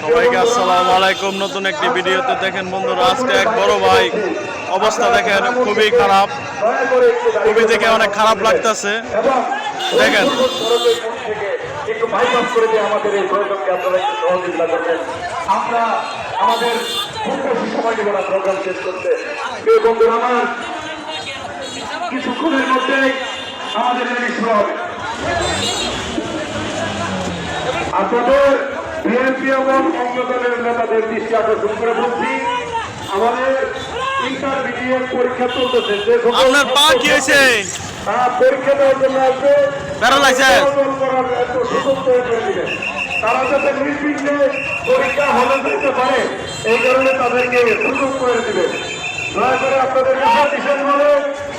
সবাইকে আসসালামু আলাইকুম। নতুন একটি ভিডিওতে দেখেন বন্ধুরা আজকে এক বড় ভাই। অবস্থা দেখেন খুবই খারাপ। খুবই দেখে অনেক খারাপ লাগতেছে। দেখেন। আমাদের এই প্রয়োজনকে আপনারা একটু সহযোগিতা করবেন। আমরা আমাদের খুব বেশি সময় নেব না প্রোগ্রাম শেষ করতে বন্ধুরা আমার কিছুক্ষণের মধ্যেই আমাদের শুরু হবে। আপনাদের বিএনপি এবং অন্য দলের নেতাদের দৃষ্টি আকর্ষণ করে বলছি আমাদের ইন্টারমিডিয়েট পরীক্ষা চলতেছে। যে আপনার পা কি হয়েছে? পরীক্ষা দেওয়ার জন্য আসবে। তৈরি যাতে নির্বিঘ্নে পরীক্ষা হলে যেতে পারে এই কারণে তাদেরকে সুযোগ করে দিবেন দয়া করে আপনাদের কাছে বিশেষভাবে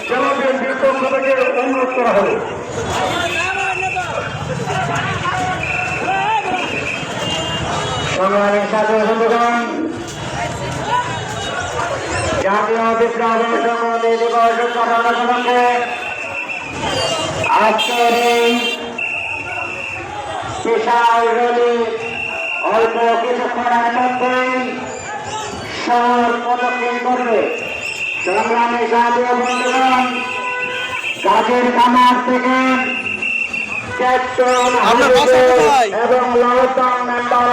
জেলা বিএনপির পক্ষ থেকে অনুরোধ করা হবে। সংগ্রামী সাথে বন্ধুগণ জাতীয় বিপ্লবী সংগ্রামী দিবস উদযাপন উপলক্ষে আজকের এই বিশাল র্যালি অল্প কিছুক্ষণের মধ্যেই শহর প্রদক্ষিণ করবে সংগ্রামী জাতীয় বন্ধুগণ গাছের কামার থেকে? এবং লালতান মেম্বারের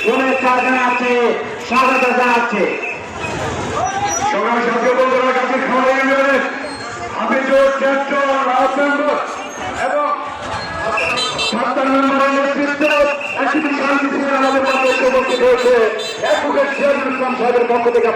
শুভেচ্ছা জানাচ্ছি স্বাগত জানাচ্ছি সংগ্রামী জাতীয় বন্ধুরা কাছে খাওয়া ইউনিয়নের আমি জোর জ্যেষ্ঠ রাজ মেম্বার এবং সত্তর মেম্বারের নেতৃত্বে একটি হয়েছে অ্যাডভোকেট সিরাজুল ইসলাম সাহেবের পক্ষ থেকে